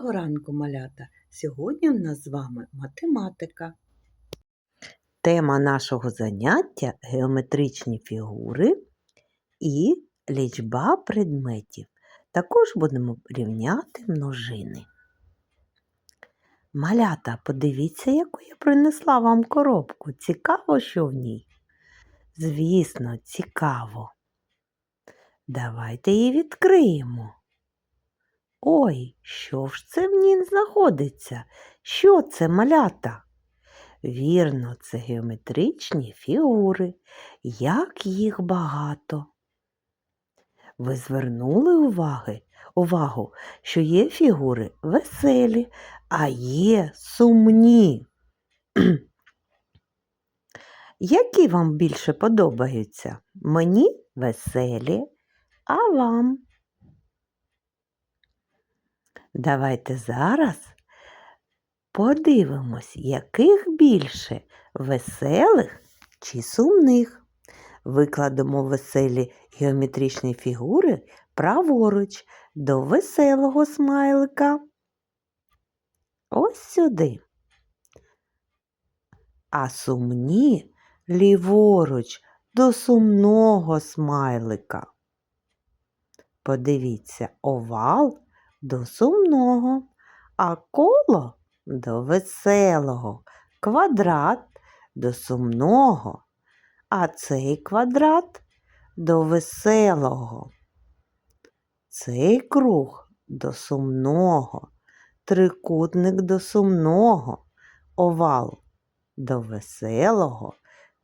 Доброго ранку, малята! Сьогодні в нас з вами математика. Тема нашого заняття геометричні фігури і лічба предметів. Також будемо рівняти множини. Малята, подивіться, яку я принесла вам коробку. Цікаво, що в ній? Звісно, цікаво. Давайте її відкриємо. Ой, що ж це в ній знаходиться? Що це малята? Вірно, це геометричні фігури. Як їх багато. Ви звернули уваги, увагу, що є фігури веселі, а є сумні. Які вам більше подобаються? Мені веселі, а вам? Давайте зараз подивимось, яких більше веселих чи сумних. Викладемо веселі геометричні фігури праворуч до веселого смайлика. Ось сюди. А сумні ліворуч до сумного смайлика. Подивіться, овал до сумного, а коло до веселого, квадрат до сумного, а цей квадрат до веселого. Цей круг до сумного, трикутник до сумного, овал до веселого,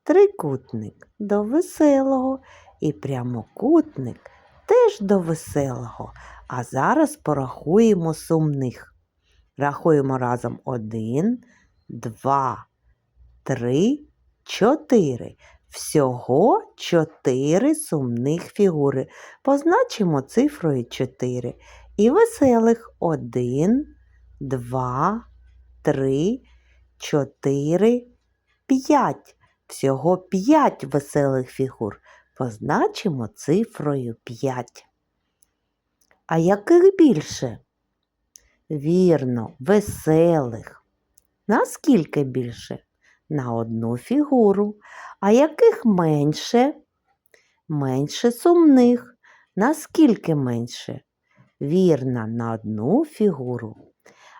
трикутник до веселого і прямокутник теж до веселого. А зараз порахуємо сумних. Рахуємо разом один, два, три, чотири. Всього чотири сумних фігури. Позначимо цифрою 4. І веселих один, два, три, чотири, п'ять. Всього п'ять веселих фігур. Позначимо цифрою 5. А яких більше? Вірно, веселих. Наскільки більше? На одну фігуру. А яких менше? Менше сумних. Наскільки менше? Вірно, на одну фігуру.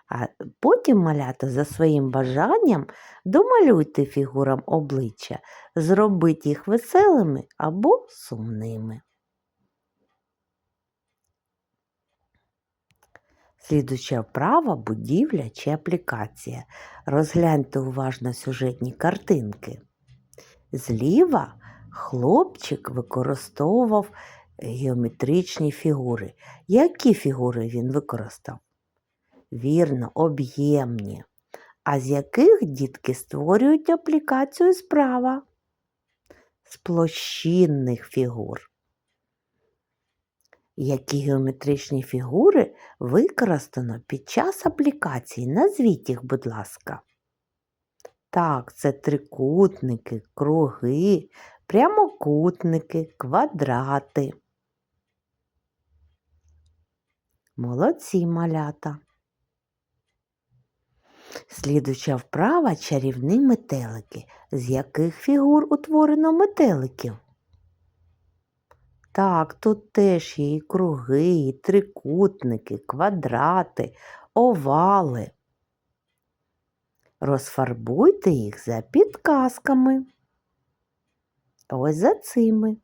А потім малята за своїм бажанням домалюйте фігурам обличчя, зробіть їх веселими або сумними. Слідуча вправа будівля чи аплікація. Розгляньте уважно сюжетні картинки. Зліва хлопчик використовував геометричні фігури. Які фігури він використав? Вірно, об'ємні. А з яких дітки створюють аплікацію справа? З площинних фігур. Які геометричні фігури використано під час аплікації? Назвіть їх, будь ласка. Так, це трикутники, круги, прямокутники, квадрати. Молодці малята. Слідуча вправа чарівні метелики. З яких фігур утворено метеликів? Так, тут теж є і круги, і трикутники, квадрати, овали. Розфарбуйте їх за підказками. Ось за цими.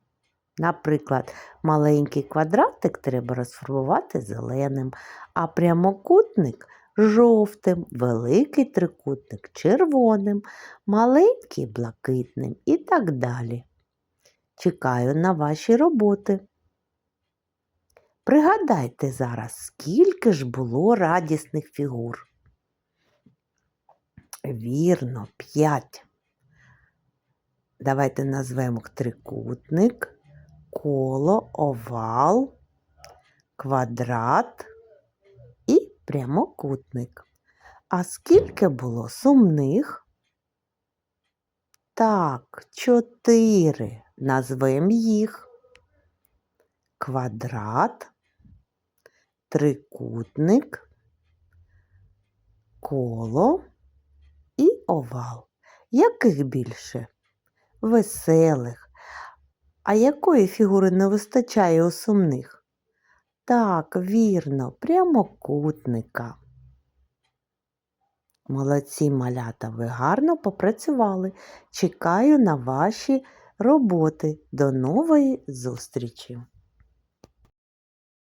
Наприклад, маленький квадратик треба розфарбувати зеленим, а прямокутник жовтим, великий трикутник червоним, маленький блакитним і так далі. Чекаю на ваші роботи. Пригадайте зараз, скільки ж було радісних фігур. Вірно, п'ять. Давайте назвемо трикутник, коло, овал, квадрат і прямокутник. А скільки було сумних? Так, чотири. Назвемо їх квадрат, трикутник, коло і овал. Яких більше? Веселих. А якої фігури не вистачає у сумних? Так, вірно, прямокутника. Молодці малята, ви гарно попрацювали. Чекаю на ваші роботи. До нової зустрічі!